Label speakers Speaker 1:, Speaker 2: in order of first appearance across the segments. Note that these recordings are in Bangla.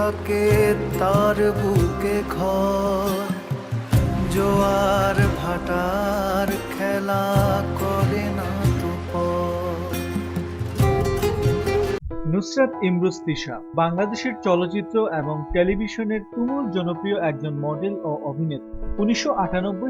Speaker 1: থাকে তার বুকে ঘর। জোয়ার ভাটার খেলা করে না।
Speaker 2: নুসরাত ইমরোজ তিশা, বাংলাদেশের চলচ্চিত্র এবং টেলিভিশনের তুমুল জনপ্রিয় একজন মডেল ও অভিনেত্রী উনিশশো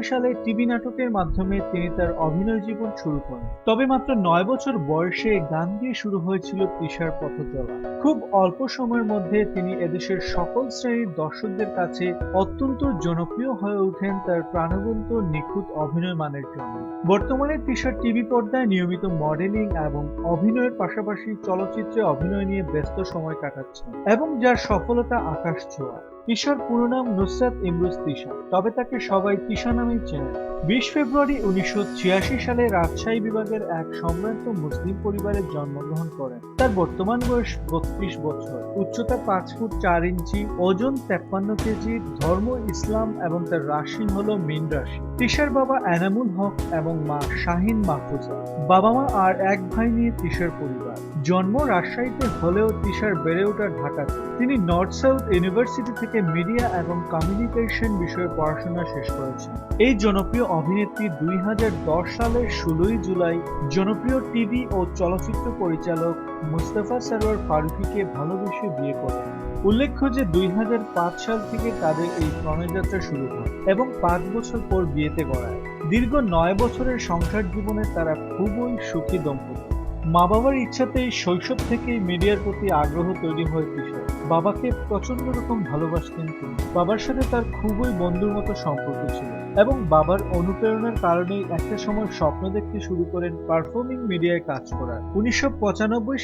Speaker 2: সালে টিভি নাটকের মাধ্যমে তিনি তার অভিনয় জীবন শুরু করেন। তবে মাত্র নয় বছর বয়সে গান দিয়ে শুরু হয়েছিল তিশার পথচলা। খুব অল্প সময়ের মধ্যে তিনি এদেশের সকল শ্রেণির দর্শকদের কাছে অত্যন্ত জনপ্রিয় হয়ে ওঠেন তার প্রাণবন্ত নিখুঁত অভিনয় মানের জন্য। বর্তমানে তিশা টিভি পর্দায় নিয়মিত মডেলিং এবং অভিনয়ের পাশাপাশি চলচ্চিত্রে অভিনয় নিয়ে ব্যস্ত সময় কাটাচ্ছেন এবং যার সফলতা আকাশ ছোঁয়া। তিশার পুরো নাম নুসরাত ইমরোজ তিশা, তবে তাকে সবাই তিশা নামেই চেনে। বিশ ফেব্রুয়ারি উনিশশো ছিয়াশি সালে রাজশাহী বিভাগের এক সম্ভ্রান্ত মুসলিম পরিবারে জন্মগ্রহণ করেন। তার বর্তমান বয়স বত্রিশ বছর। উচ্চতা পাঁচ ফুট চার ইঞ্চি, ওজন তেপ্পান্ন কেজি, ধর্ম, ইসলাম এবং তার রাশি হল মীন রাশি। তিশার বাবা এনামুল হক এবং মা শাহিন মাহফুজা বাবা মা আর এক ভাই নিয়ে তিশার পরিবার। জন্ম রাজশাহীতে হলেও তিশার বেড়ে ওঠা ঢাকাতে। তিনি নর্থ সাউথ ইউনিভার্সিটি থেকে মিডিয়া এবং কমিউনিকেশন বিষয়ে পড়াশোনা শেষ করেছেন। এই জনপ্রিয় অভিনেত্রী দুই সালের ষোলোই জুলাই জনপ্রিয় টিভি ও চলচ্চিত্র পরিচালক মুস্তাফা সরোয়ার ফারুকিকে ভালোবেসে বিয়ে করেন। উল্লেখ্য যে দুই হাজার পাঁচ সাল থেকে তাদের এই প্রণয়যাত্রা শুরু হয় এবং পাঁচ বছর পর বিয়েতে গড়ায়। দীর্ঘ নয় বছরের সংসার জীবনে তারা খুবই সুখী দম্পতি। মা বাবার ইচ্ছাতেই শৈশব থেকেই মিডিয়ার প্রতি আগ্রহ তৈরি হয়ে কিশোর। বাবাকে প্রচণ্ড রকম ভালোবাসতেন তিনি। বাবার সাথে তার খুবই বন্ধুর মতো সম্পর্ক ছিল এবং বাবার অনুপ্রেরণার কারণেই একটা সময় স্বপ্ন দেখতে শুরু করেন পারফর্মিং মিডিয়ায় কাজ করার। উনিশশো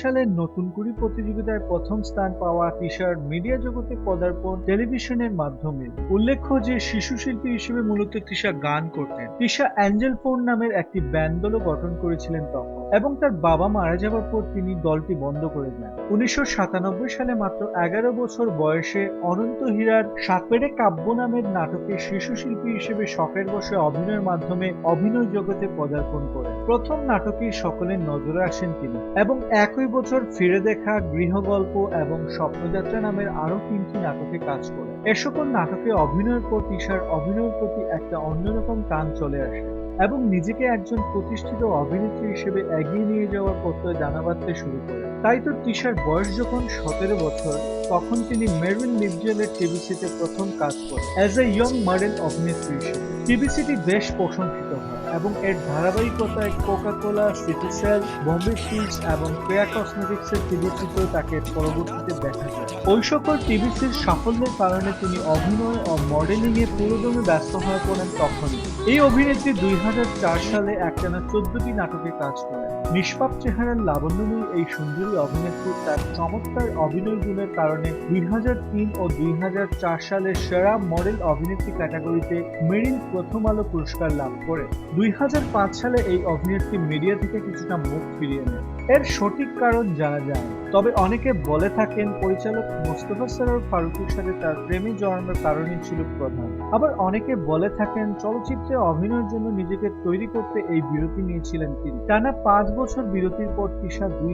Speaker 2: সালে নতুন কুড়ি প্রতিযোগিতায় প্রথম স্থান পাওয়া তিশার মিডিয়া জগতে পদার্পণ টেলিভিশনের মাধ্যমে। উল্লেখ্য যে শিশু শিল্পী হিসেবে মূলত তিশা গান করতেন। তিশা অ্যাঞ্জেল ফোন নামের একটি ব্যান্ড দলও গঠন করেছিলেন তখন। এবং তার বাবা মারা যাওয়ার পর তিনি দলটি বন্ধ করে দেন। উনিশশো সাতানব্বই সালে মাত্র এগারো বছর বয়সে অনন্ত হীরার সাতপেড়ে কাব্য নামের নাটকে শিশু শিল্পী হিসেবে শখের বসে অভিনয়ের মাধ্যমে অভিনয় জগতে পদার্পণ করেন। প্রথম নাটকে সকলের নজরে আসেন তিনি এবং একই বছর ফিরে দেখা গৃহগল্প এবং স্বপ্নযাত্রা নামের আরও তিনটি নাটকে কাজ করেন। এ সকল নাটকে অভিনয়ের পর তিশার অভিনয়ের প্রতি একটা অন্যরকম টান চলে আসে। এবং নিজেকে একজন প্রতিষ্ঠিত অভিনেত্রী হিসেবে এগিয়ে নিয়ে যাওয়ার প্রত্যয় জানা বাঁধতে শুরু করে। তাই তো তৃষার বয়স যখন সতেরো বছর, তখন তিনি মেরিন লিপজেলের টিভিসিতে প্রথম কাজ করেন অ্যাজ এ ইয়ং মডেল অভিনেত্রী হিসেবে। টিভিসিটি বেশ প্রশংসিত হয়। এবং এর ধারাবাহিকতায় কোকা কোলা সিটিসেল বম্বে সিজ এবং কেয়া কসমেটিক্সের টিভিসিতেও তাকে পরবর্তীতে দেখা যায়। ওই সকল টিভিসির সাফল্যের কারণে তিনি অভিনয় ও মডেলিং এ পুরোদমে ব্যস্ত হয়ে পড়েন তখনই। এই অভিনেত্রী দুই হাজার চার সালে একটানা চোদ্দটি নাটকে কাজ করেন। নিষ্পাপ চেহারার লাবণ্যময়ী এই সুন্দরী অভিনেত্রী তার চমৎকার অভিনয় গুণের কারণে দুই হাজার তিন ও দুই হাজার চার সালে সেরা মডেল অভিনেত্রী ক্যাটাগরিতে মেরিল প্রথম আলো পুরস্কার লাভ করে দুই হাজার পাঁচ সালে এই অভিনেত্রী মিডিয়া থেকে কিছুটা মুখ ফিরিয়ে নেয় এর সঠিক কারণ জানা যায়। তবে অনেকে বলে থাকেন পরিচালক মোস্তফা সরোয়ার ফারুকের সাথে তার প্রেমে জড়ানোর কারণই ছিল প্রধান। আবার অনেকে বলে থাকেন চলচ্চিত্রে অভিনয়ের জন্য নিজেকে তৈরি করতে এই বিরতি নিয়েছিলেন তিনি। টানা পাঁচ বছর বিরতির পর তিশা দুই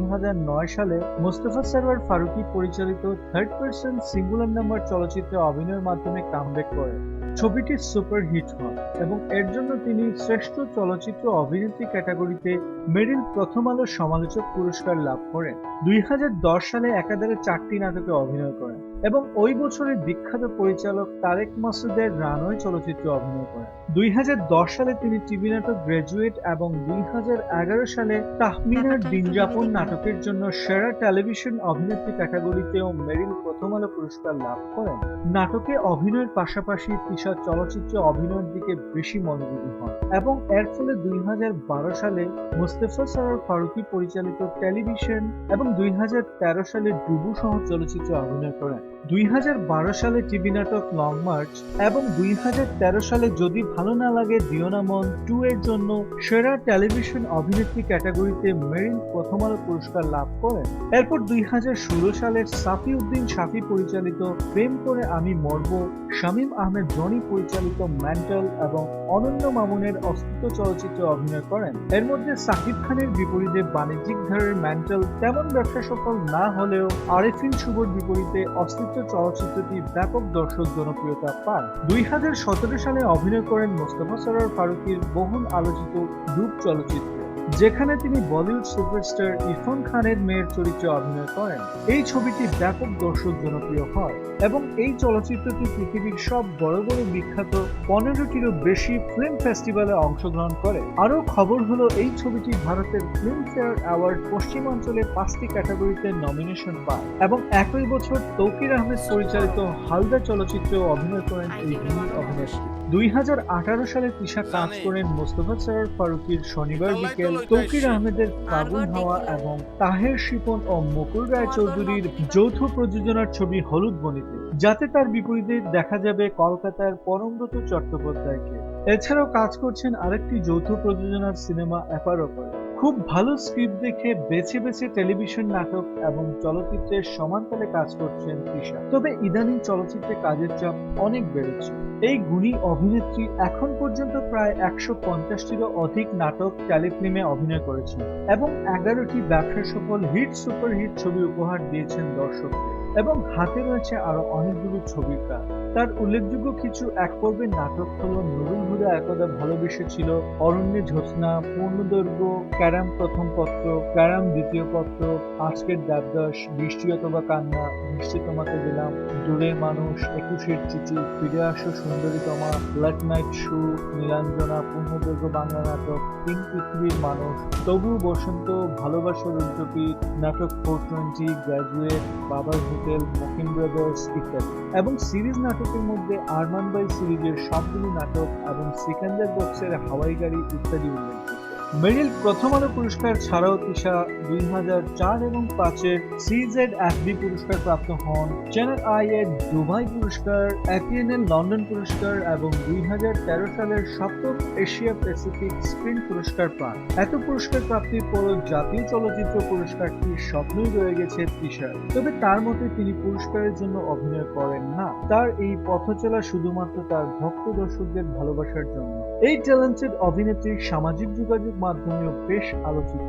Speaker 2: সালে মোস্তফা সরোয়ার ফারুকি পরিচালিত থার্ড পার্সন সিঙ্গুলার নাম্বার চলচ্চিত্রে অভিনয়ের মাধ্যমে কামব্যাক করেন। ছবিটি সুপার হিট হয় এবং এর জন্য তিনি শ্রেষ্ঠ চলচ্চিত্র অভিনেত্রী ক্যাটাগরিতে মেরিল প্রথম আলো সমালোচক পুরস্কার লাভ করেন। দুই হাজার সালে একাধারে চারটি নাটকে অভিনয় করেন। এবং ওই বছরের বিখ্যাত পরিচালক তারেক মাসুদের রানওয়ে চলচ্চিত্রে অভিনয় করেন। দুই হাজার দশ সালে তিনি টিভি নাটক গ্র্যাজুয়েট এবং দুই হাজার এগারো সালে তাহমিনার দিনযাপন নাটকের জন্য সেরা টেলিভিশন অভিনেত্রী ক্যাটাগরিতেও মেরিল প্রথম আলো পুরস্কার লাভ করেন। নাটকে অভিনয়ের পাশাপাশি তিশা চলচ্চিত্রে অভিনয়ের দিকে বেশি মনোযোগী হন এবং এর ফলে দুই হাজার বারো সালে মুস্তাফা সরোয়ার ফারুকি পরিচালিত টেলিভিশন এবং দুই হাজার তেরো সালে ডুবু সহ চলচ্চিত্রে অভিনয় করেন। দুই হাজার বারো সালে টিভি নাটক লং মার্চ এবং দুই হাজার তেরো সালে যদি ভালো না লাগে দিওনা মন টু এর জন্য সেরা টেলিভিশন অভিনেত্রী ক্যাটাগরিতে মেরিল প্রথম আলো পুরস্কার লাভ করেন। এরপর দুই হাজার ষোলো সালের সাফি উদ্দিন সাফি পরিচালিত প্রেম করে আমি মরব, শামীম আহমেদ জনি পরিচালিত ম্যান্টাল এবং অনন্য মামুনের অস্তিত্ব চলচ্চিত্রে অভিনয় করেন। এর মধ্যে সাকিব খানের বিপরীতে বাণিজ্যিক ধারের মেন্টাল তেমন ব্যবসা সফল না হলেও আরেফিন শুভর বিপরীতে অস্তিত্ব পরিচালিত চলচ্চিত্রটি ব্যাপক দর্শক জনপ্রিয়তা পায়। দুই হাজার সতেরো সালে অভিনয় করেন মোস্তফা সরার ফারুকীর বহুল আলোচিত রূপ চলচ্চিত্র। যেখানে তিনি বলিউড সুপারস্টার ইরফান খানের মেয়ের চরিত্রে অভিনয় করেন। এই ছবিটি ব্যাপক দর্শক জনপ্রিয় হয় এবং এই চলচ্চিত্রটি পৃথিবীর সব বড় বড় বিখ্যাত পনেরোটিরও বেশি ফিল্ম ফেস্টিভ্যালে অংশগ্রহণ করে। আরও খবর হলো, এই ছবিটি ভারতের ফিল্মফেয়ার অ্যাওয়ার্ড পশ্চিমাঞ্চলে পাঁচটি ক্যাটাগরিতে নমিনেশন পায় এবং একই বছর তৌকির আহমেদ পরিচালিত হালদা চলচ্চিত্রে অভিনয় করেন এই দুই অভিনেত্রী। দুই হাজার আঠারো সালে তিশা কাজ করেন মোস্তফা সরোয়ার ফারুকির শনিবার বিকেল তৌকির আহমেদের কাবুল হাওয়া এবং তাহের শিপন ও মুকুল রায় চৌধুরীর যৌথ প্রযোজনার ছবি হলুদ বনিতে। যাতে তার বিপরীতে দেখা যাবে কলকাতার পরমব্রত চট্টোপাধ্যায়কে। এছাড়াও কাজ করছেন আরেকটি যৌথ প্রযোজনার সিনেমা অ্যাপারোপরে খুব ভালো স্ক্রিপ্ট দেখে বেছে বেছে টেলিভিশন নাটক এবং চলচ্চিত্রের সমানতালে কাজ করছেন তৃষা। তবে ইদানিং চলচ্চিত্রে কাজের চাপ অনেক বেড়েছে। এই গুণী অভিনেত্রী এখন পর্যন্ত প্রায় একশো পঞ্চাশটিরও অধিক নাটক টেলিফিল্মে অভিনয় করেছেন এবং এগারোটি ব্যবসা সফল হিট সুপারহিট ছবি উপহার দিয়েছেন দর্শকদের। এবং হাতে রয়েছে আরও অনেকগুলো ছবির কাজ। তার উল্লেখযোগ্য কিছু এক পর্বের নাটক হল নুরুল হুদা একদা ভালোবেসে ছিল অরণ্যে ঝোৎস্না, পূর্ণদৈর্ঘ্য, ক্যারাম প্রথম পত্র, ক্যারাম দ্বিতীয় পত্র, আজকের দেবদাস বৃষ্টি অথবা কান্না, বৃষ্টি তোমাকে দিলাম দূরের মানুষ, একুশের চিঠি, ফিরে আসো সুন্দরীতমা ব্ল্যাক নাইট শু, নীলাঞ্জনা, পূর্ণদৈর্ঘ্য বাংলা নাটক, তিন পৃথিবীর মানুষ, তবু বসন্ত ভালোবাসার উদ্যোগী নাটক ফোর টোয়েন্টি, গ্র্যাজুয়েট, বাবার হোটেল মকিম ব্রাদার্স, ইত্যাদি। এবং সিরিজ নাটকের মধ্যে আরমান বাই সিরিজের সবগুলি নাটক এবং সিকান্দার বক্সের হাওয়াই গাড়ি ইত্যাদি উল্লেখযোগ্য মেরিল প্রথম আলো পুরস্কার ছাড়াও তিশা দুই হাজার চার এবং পাঁচের সিজেড এফবি পুরস্কার প্রাপ্ত হন। চ্যানেল আই এর দুবাই পুরস্কার এপিএনএল লন্ডন পুরস্কার এবং দুই হাজার তেরো সালের সপ্তম এশিয়া প্যাসিফিক স্ক্রিন পুরস্কার পান। এত পুরস্কার প্রাপ্তির পরও জাতীয় চলচ্চিত্র পুরস্কারটি স্বপ্নই রয়ে গেছে তিশার। তবে তার মতে তিনি পুরস্কারের জন্য অভিনয় করেন না। তার এই পথ চলা শুধুমাত্র তার ভক্ত দর্শকদের ভালোবাসার জন্য। এই ট্যালেন্টেড অভিনেত্রী সামাজিক যোগাযোগ মাধ্যমেও বেশ আলোচিত।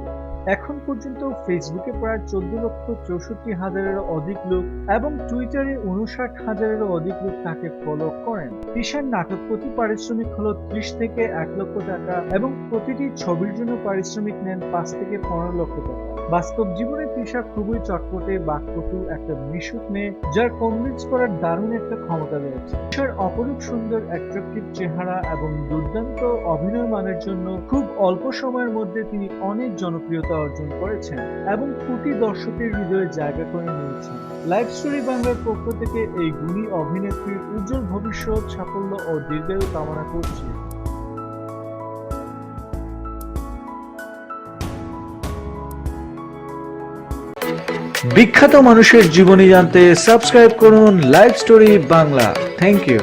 Speaker 2: এখন পর্যন্ত ফেসবুকে প্রায় চোদ্দ লক্ষ চৌষট্টি হাজারেরও অধিক লোক এবং টুইটারে উনষাট হাজারেরও অধিক লোক তাকে ফলো করেন। তিশার নাটক প্রতি পারিশ্রমিক হল ত্রিশ থেকে এক লক্ষ টাকা এবং প্রতিটি ছবির জন্য পারিশ্রমিক নেন পাঁচ থেকে পনেরো লক্ষ টাকা। বাস্তব জীবনে তৃষা খুবই চটপটে বাকপটু একটা মিশুক মেয়ে, যার কনভিন্স করার দারুণ একটা ক্ষমতা রয়েছে। তৃষার অপরূপ সুন্দর অ্যাট্রাকটিভ চেহারা এবং দুর্দান্ত অভিনয় মানের জন্য খুব অল্প সময়ের মধ্যে তিনি অনেক জনপ্রিয়তা অর্জন করেছেন এবং কোটি দর্শকের হৃদয়ে জায়গা করে নিয়েছেন। লাইভ স্টোরি বাংলার পক্ষ থেকে এই গুণী অভিনেত্রীর উজ্জ্বল ভবিষ্যৎ, সাফল্য ও দীর্ঘায়ু কামনা করছি। বিখ্যাত মানুষের জীবনী জানতে সাবস্ক্রাইব করুন live story Bangla thank you